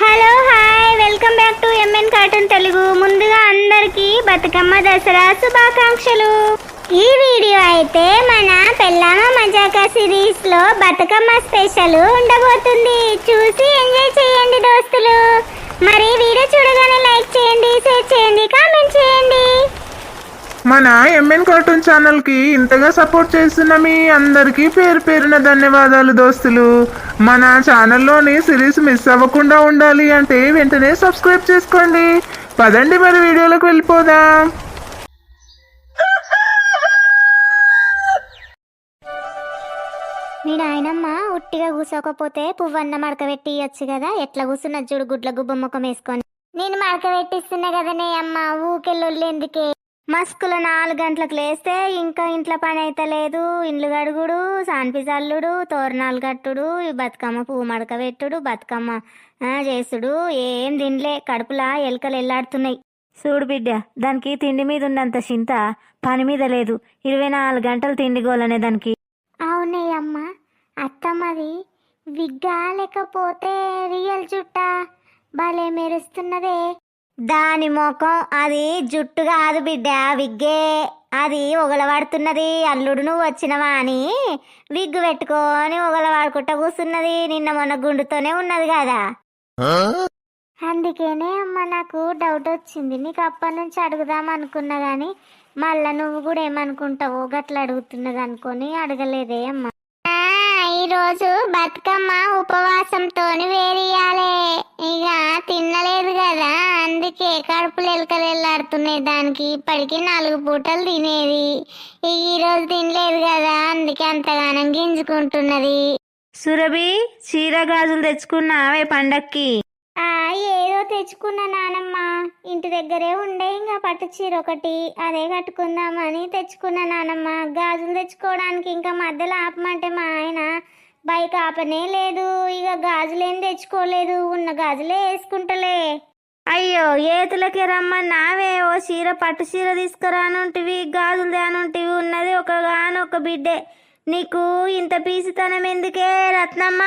Hello hi. Welcome back to MN cartoon Telugu. ముందుగా అందరికీ బతుకమ్మ దసరా శుభాకాంక్షలు. ఈ వీడియో అయితే మన పెళ్ళామ మజాకా సిరీస్లో బతుకమ్మ స్పెషల్ ఉండబోతుంది. చూసి ఎంజాయ్ చేయండి దోస్తులు. మరి వీడియో చూడగానే లైక్ చేయండి షేర్ చేయండి కామెంట్ చేయండి. మన ఎంఎన్ కార్టూన్ ఛానల్కి ఇంతగా సపోర్ట్ చేస్తున్న మీ అందరికీ పేరు పేరున ధన్యవాదాలు దోస్తులు. మన ఛానల్లోని సిరీస్ మిస్ అవ్వకుండా ఉండాలి అంటే వెంటనే సబ్స్క్రైబ్ చేసుకోండి. పదండి మరి వీడియోలోకి వెళ్ళిపోదాం. మీ నాయనమ్మ ఉట్టిగా కూసోకపోతే పువ్వన్న మడకబెట్టి ఇయ్యొచ్చు కదా. ఎట్లా కూసున్న చూడు గుడ్ల గుబ్బ ముఖం వేసుకొని. నేను మడకబెట్టిస్తున్నా కదనే అమ్మ ఊకెళ్ళొల్లు ఎందుకే? మస్కుల నాలుగు గంటలకు లేస్తే ఇంకా ఇంట్లో పని అయితే లేదు. ఇండ్లు గడుగుడు సాన్పి చల్లుడు తోరణాలు కట్టుడు ఈ బతుకమ్మ పువ్వు మడకబెట్టుడు బతుకమ్మ ఆ, చేసుడు. ఏం తినలే కడుపులా ఎలుకలు ఎల్లాడుతున్నాయి. చూడు బిడ్డ దానికి తిండి మీద ఉన్నంత చింత పని మీద లేదు. ఇరవై నాలుగు గంటలు తిండి గోలనే దానికి. అవునే అమ్మ అత్తమ్మది విగ్గా లేకపోతే రియల్ జుట్టా? భలే మెరుస్తున్నదే. దాని ముఖం అది జుట్టు కాదు బిడ్డ విగ్గే. అది ఒగలవాడుతున్నది. అల్లుడు నువ్వు వచ్చినవా అని విగ్గు పెట్టుకొని ఒగలవాడుకుంటా కూర్చున్నది నిన్న మొన్న గుండుతోనే ఉన్నది కదా. అందుకేనే అమ్మ నాకు డౌట్ వచ్చింది. నీకు అప్పటి నుంచి అడుగుదాం అనుకున్నా గానీ మళ్ళా నువ్వు కూడా ఏమనుకుంటావో గట్ల అడుగుతున్నది అనుకొని అడగలేదే అమ్మ. ఈరోజు బతుకమ్మ ఉపవాసంతో వేరియాలే. ఇక తినలేదు కదా అందుకే కడుపులు ఎలుకలు వెళ్ళాడుతున్నాయి దానికి. ఇప్పటికి నాలుగు పూటలు తినేది. ఈరోజు తినలేదు కదా అందుకే అంతగానం గింజుకుంటున్నది. సురభి చీర గాజులు తెచ్చుకున్నావే పండక్కి? ఆ ఏదో తెచ్చుకున్నా నానమ్మ. ఇంటి దగ్గరే ఉండే ఇంకా పట్టు చీర ఒకటి. అదే కట్టుకుందామని తెచ్చుకున్నా నానమ్మ. గాజులు తెచ్చుకోవడానికి ఇంకా మధ్యలో ఆపమంటే మా ఆయన బైక్ ఆపనే లేదు. ఇక గాజులేం తెచ్చుకోలేదు. ఉన్న గాజులే వేసుకుంటలే. అయ్యో ఏతులకి రమ్మన్నావే ఓ చీర పట్టు చీర తీసుకురానుంటివి గాజులు తేనుంటివి. ఉన్నది ఒక గాను ఒక బిడ్డే. నీకు ఇంత పీసితనం ఎందుకే రత్నమ్మ?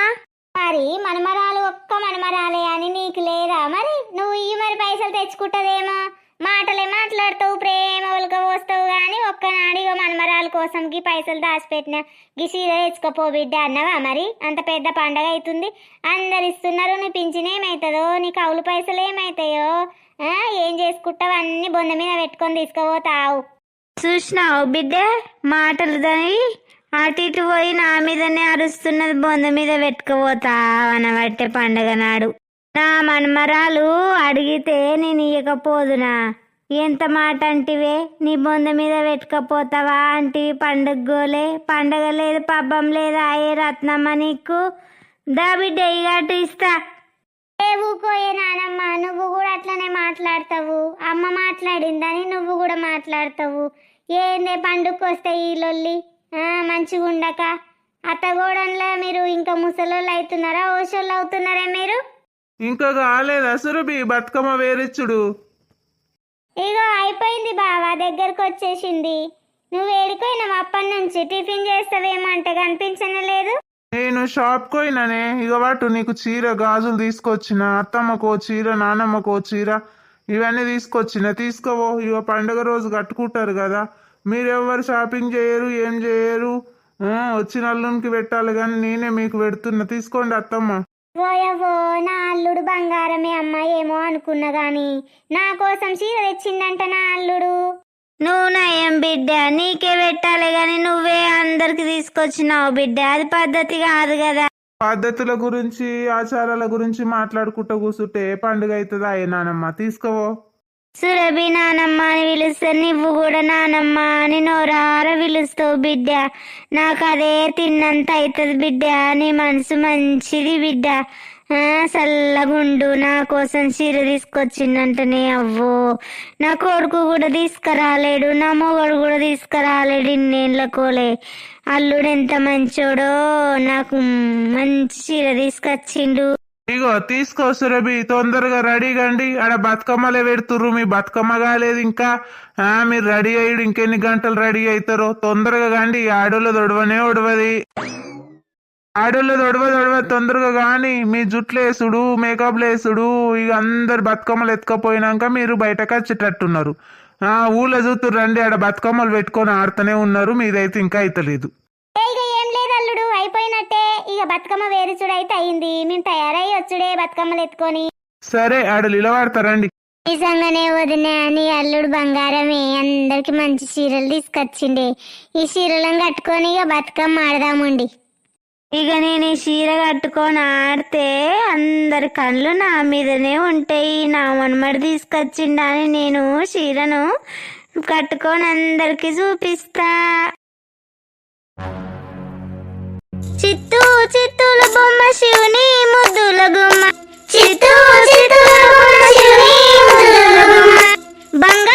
మరి మనమరాలు ఒక్క మనమరాలే అని నీకు లేదా? మరి నువ్వు ఇవి మరి పైసలు తెచ్చుకుంటదేమో? మాట కోసం గీ పైసలు దాచిపెట్టిన గీ సీర తెచ్చుకోపో బిడ్డ అన్నవా మరి? అంత పెద్ద పండగ అవుతుంది. అందరు ఇస్తున్నారు నీ పింఛన్ ఏమవుతుందో నీ కౌలు పైసలు ఏమవుతాయో ఏం చేసుకుంటావు? అన్ని బొంద మీద పెట్టుకొని తీసుకుపోతావు. చూసినావు బిడ్డ? మాటలు దాని. అటు ఇటు పోయి నా మీదనే అరుస్తున్నది బొంద మీద పెట్టుకుపోతా అనబట్టే పండగ నాడు. నా మనమరాలు అడిగితే నేను ఇయ్యకపోదునా? ఎంత మాట అంటివే? నీ బొంద మీద పెట్టుకపోతావా అంటివి పండుగ గోలే పండగ లేదు పబ్బం లేదు అయ్యే రత్నమ్మ నీకు. దా బిడ్డ ఇగటు ఇస్తా. ఏ ఊకోయే నానమ్మ నువ్వు కూడా అట్లనే మాట్లాడతావు. అమ్మ మాట్లాడిందని నువ్వు కూడా మాట్లాడతావు. ఏందే పండుగకి వస్తే ఈ లొల్లి? మంచిగా ఉండక. అత్తగోడంలో మీరు ఇంకా ముసలోళ్ళు అవుతున్నారా ఓసోళ్ళు అవుతున్నారా మీరు? ఇంకా కాలేదా సురభి బతుకమ్మ వేరిచ్చుడు. ఇగో అయిపోయింది బావా దగ్గరకు వచ్చేసింది. నువ్వు ఏడిపోయినావు అప్పటి నుంచి? టిఫిన్ చేస్తావేమంటే కనిపించనే లేదు. నేను షాప్ పోయినానే ఇక వాటు నీకు చీర గాజులు తీసుకొచ్చిన అత్తమ్మకో చీర నానమ్మకో చీర ఇవన్నీ తీసుకొచ్చిన తీసుకోవో ఇక పండుగ రోజు కట్టుకుంటారు కదా మీరెవ్వరు షాపింగ్ చేయరు ఏం చేయరు? వచ్చిన అల్లునికి పెట్టాలి కానీ నేనే మీకు పెడుతున్నా. తీసుకోండి అత్తమ్మ. ఓయవో నా అల్లుడు బంగారమే అమ్మ ఏమో అనుకున్నా గాని. నా కోసం చీర తెచ్చిందంట నా అల్లుడు. నువ్వు నయం బిడ్డ నీకే పెట్టాలి గాని నువ్వే అందరికి తీసుకొచ్చినావు బిడ్డ. అది పద్ధతి కాదు కదా. పద్ధతుల గురించి ఆచారాల గురించి మాట్లాడుకుంటూ కూర్చుంటే ఏ పండుగ అవుతుందా ఏ నానమ్మ. తీసుకోవో సురభి నానమ్మ అని పిలుస్తే నువ్వు కూడా నానమ్మ అని నోరార పిలుస్తావు బిడ్డ. నాకు అదే తిన్నంత అవుతుంది బిడ్డ. నీ మనసు మంచిది బిడ్డ. ఆ, చల్లగుండు నా కోసం చీర తీసుకొచ్చిందంటనే అవ్వో. నా కొడుకు కూడా తీసుకురాలేడు నా మొగడు కూడా తీసుకురాలేడు ఇన్నేళ్ళ కోలే. అల్లుడు ఎంత మంచోడో నాకు మంచి చీర తీసుకొచ్చిండు. ఇగో తీసుకో సురభి తొందరగా రెడీ కండి. ఆడ బతుకమ్మలే పెడుతుర్రు మీ బతుకమ్మ కాలేదు ఇంకా. ఆ మీరు రెడీ అయ్యుడు ఇంకెన్ని గంటలు రెడీ అవుతారో తొందరగా కండి ఆడోళ్ళు దొడవనే ఒడవది. ఆడోళ్ళు దొడవ దొడవ తొందరగా కానీ మీ జుట్లు వేసుడు మేకప్ వేసుడు ఇక అందరు బతుకమ్మలు ఎత్తుకపోయినాక మీరు బయటకు వచ్చేటట్టున్నారు. ఆ ఊళ్ళో చూతురు రండి ఆడ బతుకమ్మలు పెట్టుకొని ఆడుతూనే ఉన్నారు మీదైతే ఇంకా అయితలేదు ఏ, ఇక ఏం లేదు అల్లుడు అయిపోయినట్టే ఇక బతుకమ్మ వేరుచుడు అయితే అయింది. మేము తయారై వచ్చుడే బతుకమ్మలు ఎత్తుకొని. సరే ఆడ నిలబడతారండి నిజంగానే వదిన నీ అల్లుడు బంగారమే. అందరికి మంచి చీరలు తీసుకొచ్చిండే. ఈ చీరలను కట్టుకొని ఇక బతుకమ్మ ఆడదామండి. ఇక నేను ఈ చీర కట్టుకొని ఆడితే అందరి కళ్ళు నా మీదనే ఉంటాయి. నా మనమడి తీసుకొచ్చిండా అని నేను చీరను కట్టుకొని అందరికి చూపిస్తా. బొమ్మ శివుని ముద్దుల గుమ్మ. చిత్తూరు చిత్తూరు బొమ్మ శివుని ముద్దుల గుమ్మ. బంగ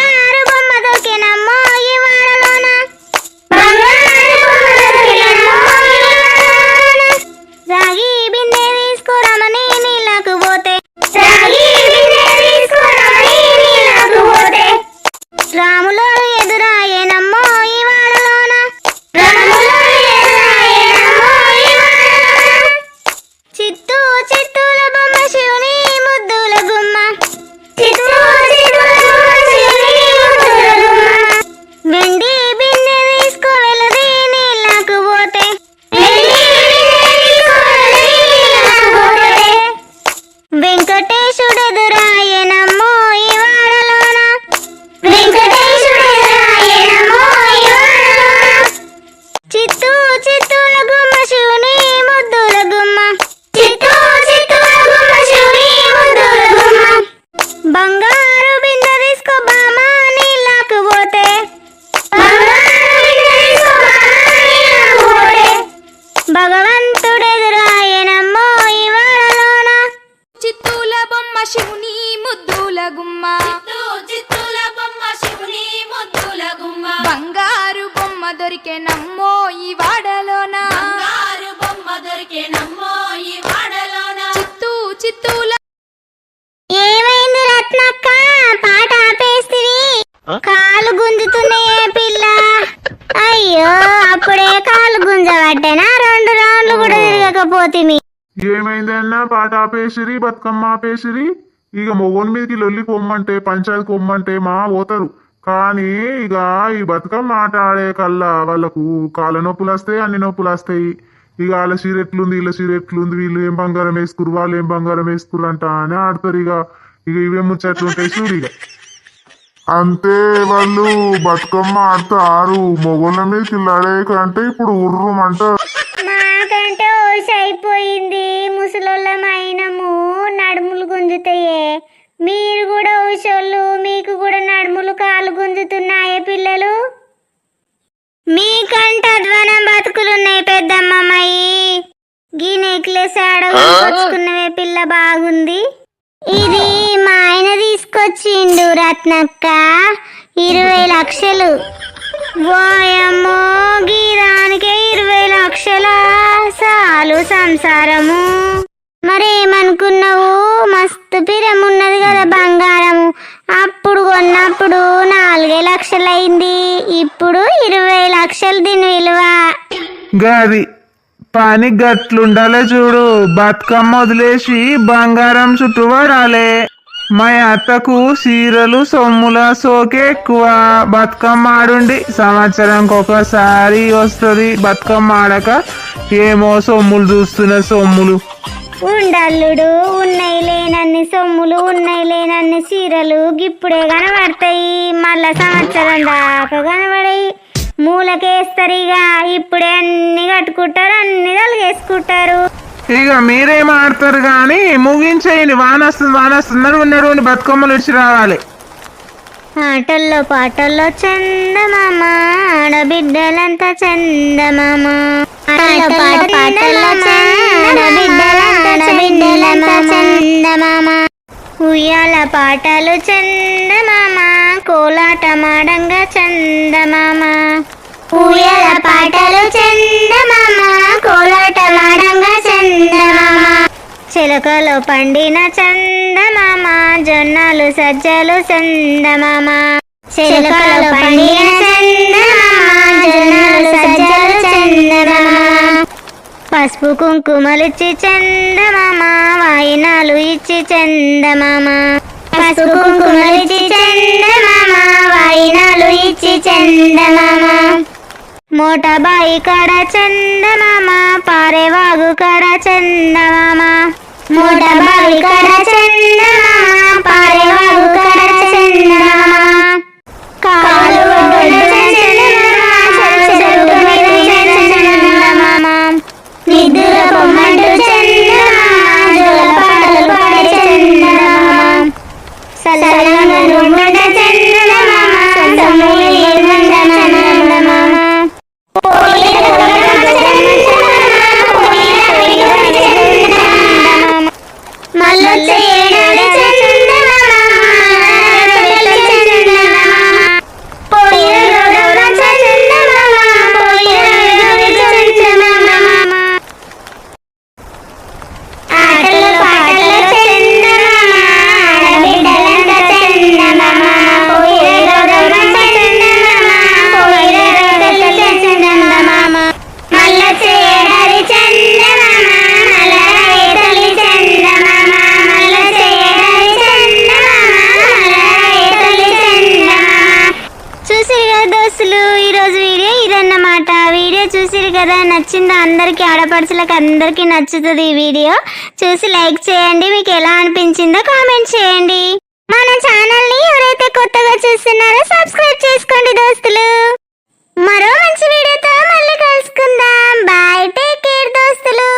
కాలు గుంజుతున్నాయే పిల్ల. అయ్యో అప్పుడే కాలు గుంజబట్టేనా రెండు రౌండ్లు కూడా తిరగకపోతిమి. ఏమైందన్నా? పాట ఆపేసిరి బతుకమ్మ ఆపేసిరి. ఇక మొగోని మీదకి లొల్లి కొమ్మంటే పంచాయతీ కొమ్మంటే మా పోతారు. కానీ ఇక ఈ బతుకమ్మ ఆట ఆడే కల్లా వాళ్ళకు కాళ్ళ నొప్పులు వస్తాయి అన్ని నొప్పులు వస్తాయి. ఇక వాళ్ళ చీర ఎట్లుంది వీళ్ళ చీర ఎట్లుంది వీళ్ళు ఏం బంగారం వేసుకురు వాళ్ళు ఏం బంగారం వేసుకురు అంట అని ఆడతారు ఇక. ఇక ఇవే ముచ్చట్లు ఉంటాయి చూడు ఇక. అంతే వాళ్ళు బతుకమ్మ ఆడతారు. మొగోళ్ళ మీద లడే కంటే ఇప్పుడు ఉర్రమంట. మాకంటే ఓసి అయిపోయింది. ముసలోళ్ళమైనము నడుములు గుంజుతాయే. మీరు కూడా ఓసోళ్ళు మీకు రత్నక్క ఇరవై లక్షలు. వాయమ్మో గీదానికే ఇరవై లక్షల. సాలు సంసారము. మరేమనుకున్నావు? మస్తు పిరమున్నది కదా బంగారము. అప్పుడు కొన్నప్పుడు నాలుగే లక్షలైంది. ఇప్పుడు ఇరవై లక్షలు దీని విలువ. గది పని గట్లుండాలే చూడు. బతుకమ్మ వదిలేసి బంగారం చుట్టూ పడాలే మా అత్తకు చీరలు సొమ్ముల సోకే ఎక్కువ. బతుకమ్మ ఆడుండి సంవత్సరానికి ఒకసారి వస్తుంది. బతుకమ్మ ఆడక ఏమో సొమ్ములు చూస్తున్న సొమ్ములు. ఉండల్లుడు ఉన్నాయి లేనన్ని సొమ్ములు ఉన్నాయి లేనన్ని చీరలు గిప్పుడే కనబడతాయి మళ్ళా సంవత్సరం దాకా కనబడాయి మూలకేస్తారు ఇక ఇప్పుడే అన్ని కట్టుకుంటారు అన్ని కలిగేసుకుంటారు ఇక మీరేం ఆడతారు కానీ ముగించేయండి. వాన వస్తుంది వాన వస్తుంది ఉన్నటువంటి బతుకమ్మలు ఇడిచి రావాలి. ఆటల్లో పాటల్లో చందమామ ఆడబిడ్డలంతా చందమామ ఆటల్లో పాట పాటల్లో చందమామ చందమామ ఉయ్యాల పాటలు చందమామ కోలాట మాడంగా చందమామ ఉయ్యాల పాటలు చందమామ కోలాట చందమామ. చిలకలో పండిన చందమామ జొన్నలు సజ్జలు చందమామ. చిలకలో పండిన చందమామ జొన్నలు సజ్జలు చందమామ. పసుపు కుంకుమలిచ్చి చందమామ వాయినాలు ఇచ్చి చందమామ. పసుపు కుంకుమలిచ్చి చందమామ వాయినాలు ఇచ్చి చందమామ. మోటాబాయి కడ చందమామ పారేవాగు కడ చందమామ. మోటాబాయి కడ చంద ఆడపడుచులు ఈరోజు వీడియో ఇదన్నమాట. వీడియో చూసిరు కదా నచ్చిందా? అందరికీ ఆడపడుచులకు అందరికీ నచ్చుతుంది ఈ వీడియో. చూసి లైక్ చేయండి మీకు ఎలా అనిపించిందో కామెంట్ చేయండి. మన ఛానల్ని ఎవరైతే కొత్తగా చూస్తున్నారో సబ్స్క్రైబ్ చేసుకోండి దోస్తులు. మరో మంచి వీడియోతో మళ్ళీ కలుసుకుందాం. బాయ్ టేక్ కేర్ దోస్తులు.